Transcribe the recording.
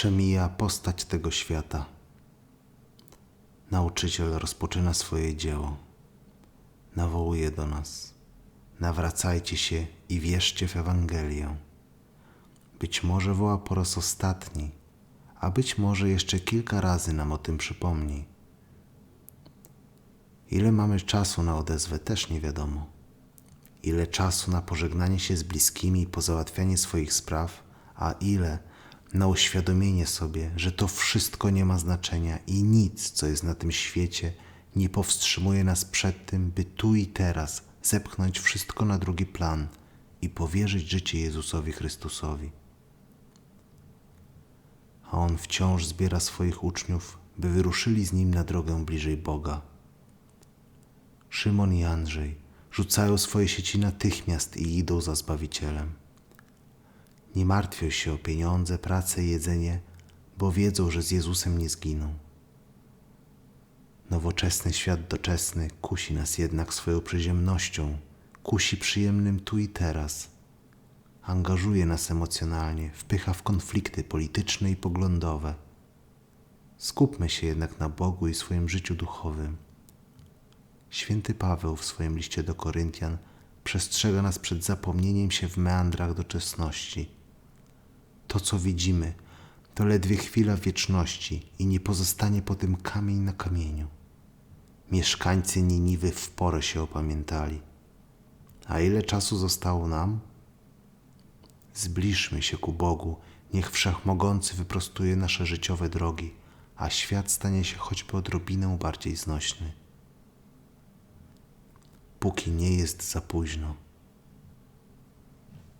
Przemija postać tego świata. Nauczyciel rozpoczyna swoje dzieło. Nawołuje do nas: Nawracajcie się i wierzcie w Ewangelię. Być może woła po raz ostatni, a być może jeszcze kilka razy nam o tym przypomni. Ile mamy czasu na odezwę, też nie wiadomo. Ile czasu na pożegnanie się z bliskimi i pozałatwianie swoich spraw, a ile na uświadomienie sobie, że to wszystko nie ma znaczenia i nic, co jest na tym świecie, nie powstrzymuje nas przed tym, by tu i teraz zepchnąć wszystko na drugi plan i powierzyć życie Jezusowi Chrystusowi. A On wciąż zbiera swoich uczniów, by wyruszyli z Nim na drogę bliżej Boga. Szymon i Andrzej rzucają swoje sieci natychmiast i idą za Zbawicielem. Nie martwią się o pieniądze, pracę jedzenie, bo wiedzą, że z Jezusem nie zginą. Nowoczesny świat doczesny kusi nas jednak swoją przyziemnością, kusi przyjemnym tu i teraz. Angażuje nas emocjonalnie, wpycha w konflikty polityczne i poglądowe. Skupmy się jednak na Bogu i swoim życiu duchowym. Święty Paweł w swoim liście do Koryntian przestrzega nas przed zapomnieniem się w meandrach doczesności. To, co widzimy, to ledwie chwila wieczności i nie pozostanie po tym kamień na kamieniu. Mieszkańcy Niniwy w porę się opamiętali. A ile czasu zostało nam? Zbliżmy się ku Bogu, niech Wszechmogący wyprostuje nasze życiowe drogi, a świat stanie się choćby odrobinę bardziej znośny póki nie jest za późno.